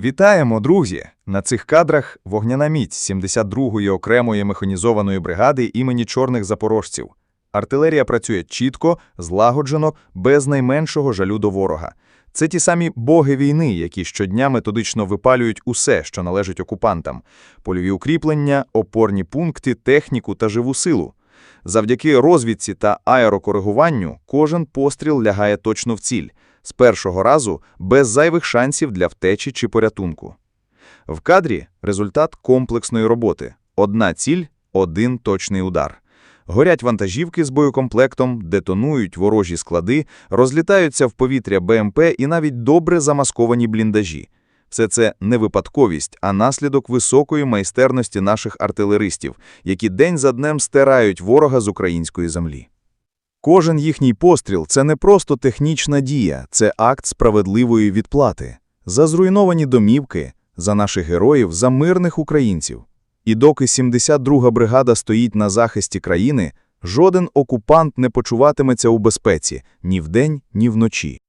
Вітаємо, друзі! На цих кадрах вогняна міць 72-ї окремої механізованої бригади імені чорних запорожців. Артилерія працює чітко, злагоджено, без найменшого жалю до ворога. Це ті самі боги війни, які щодня методично випалюють усе, що належить окупантам: польові укріплення, опорні пункти, техніку та живу силу. Завдяки розвідці та аерокоригуванню кожен постріл лягає точно в ціль, з першого разу без зайвих шансів для втечі чи порятунку. В кадрі результат комплексної роботи. Одна ціль – один точний удар. Горять вантажівки з боєкомплектом, детонують ворожі склади, розлітаються в повітря БМП і навіть добре замасковані бліндажі. Все це не випадковість, а наслідок високої майстерності наших артилеристів, які день за днем стирають ворога з української землі. Кожен їхній постріл – це не просто технічна дія, це акт справедливої відплати. За зруйновані домівки, за наших героїв, за мирних українців. І доки 72-га бригада стоїть на захисті країни, жоден окупант не почуватиметься у безпеці ні вдень, ні вночі.